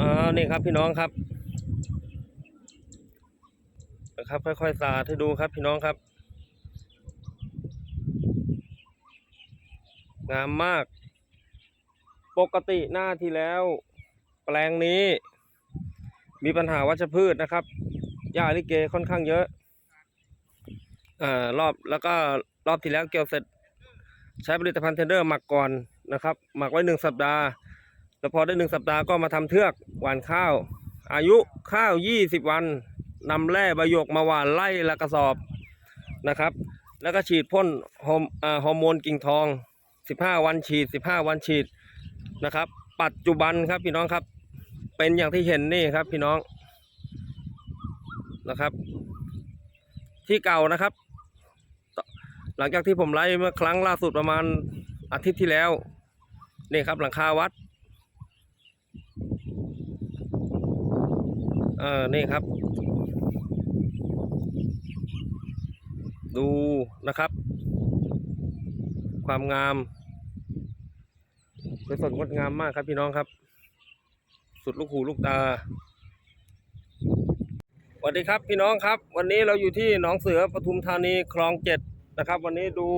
อ่านี่ครับพี่น้องครับนะครับค่อยๆสาดให้ดูครับพี่น้องครับ งามมาก ปกติหน้าที่แล้ว แปลงนี้ มีปัญหาวัชพืชนะครับหญ้าลิเกค่อนข้างเยอะอ่ารอบแล้วก็รอบที่แล้วเกี่ยวเสร็จ ใช้ผลิตภัณฑ์เทนเดอร์หมักก่อนนะครับ หมักไว้หนึ่งสัปดาห์ แล้วพอได้หนึ่งสัปดาห์ก็มาทำเทือกหว่านข้าว อายุข้าวยี่สิบวันนำแร่ใบหยกมาหว่านไล่ละกระสอบนะครับ แล้วก็ฉีดพ่นฮอร์อ่าฮอร์โมนกิ่งทองสิบห้าวันฉีดสิบห้าวันฉีดนะครับ ปัจจุบันครับพี่น้องครับ เป็นอย่างที่เห็นนี่ครับพี่น้องนะครับ ที่เก่านะครับ หลังจากที่ผมไล่เมื่อครั้งล่าสุดประมาณอาทิตย์ที่แล้วนี่ครับหลังคาวัด เออนี่ครับ ดูนะครับ ความงามสวยสดงดงามมากครับพี่น้องครับ สุดลูกหูลูกตาสวัสดีครับพี่น้องครับ วันนี้เราอยู่ที่หนองเสือปทุมธานีคลองเจ็ดนะครับ วันนี้ดู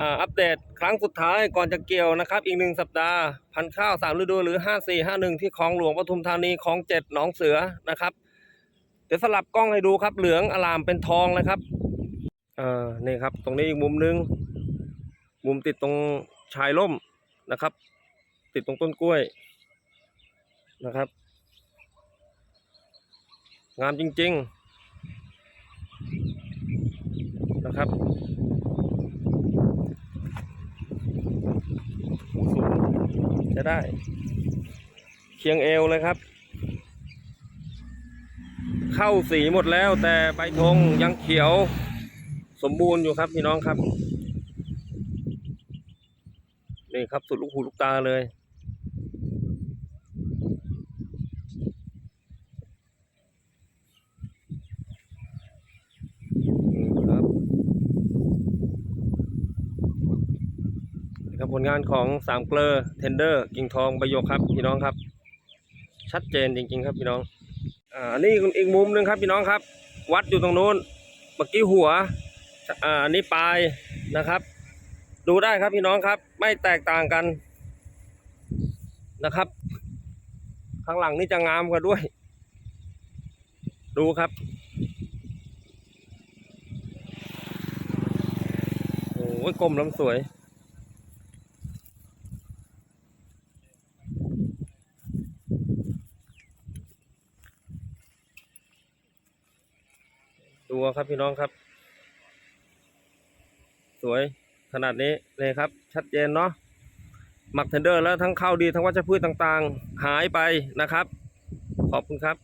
อ่าอัปเดตครั้งสุดท้ายก่อนจะเกี่ยวนะครับ อีกหนึ่งสัปดาห์ พันข้าวสามฤดูหรือห้าสี่ห้าหนึ่งที่คลองหลวงปทุมธานีคลองเจ็ดหนองเสือนะครับ เดี๋ยวสลับกล้องให้ดูครับ เหลืองอลามเป็นทองเลยครับเอ่านี่ครับ ตรงนี้อีกมุมหนึง มุมติดตรงชายร่มนะครับ ติดตรงต้นกล้วยนะครับ งามจริง ๆ นะครับ สูง จะได้ เคียงเอวเลยครับ เข้าสีหมดแล้วแต่ใบธงยังเขียว สมบูรณ์อยู่ครับพี่น้องครับ นี่ครับสุดลูกหูลูกตาเลย นี่ครับนี่ ครับผลงานของสามเกลอเทนเดอร์ กิ่งทองใบหยกครับพี่น้องครับ ชัดเจนจริง ๆ ครับพี่น้องอ่าอันนี้อีกมุมหนึ่งครับพี่น้องครับ วัดอยู่ตรงนู้นเมื่อกี้หัวอ่านนี้ปลายนะครับ ดูได้ครับพี่น้องครับ ไม่แตกต่างกันนะครับ ข้างหลังนี่จะงามกว่าด้วย ดูครับโอ้ยกลมล้ำสวย ตัวครับพี่น้องครับ สวยขนาดนี้เลยครับ ชัดเจนเนาะหมักเทนเดอร์แล้วทั้งข้าวดีทั้งวัชพืชต่างๆ หายไปนะครับ ขอบคุณครับ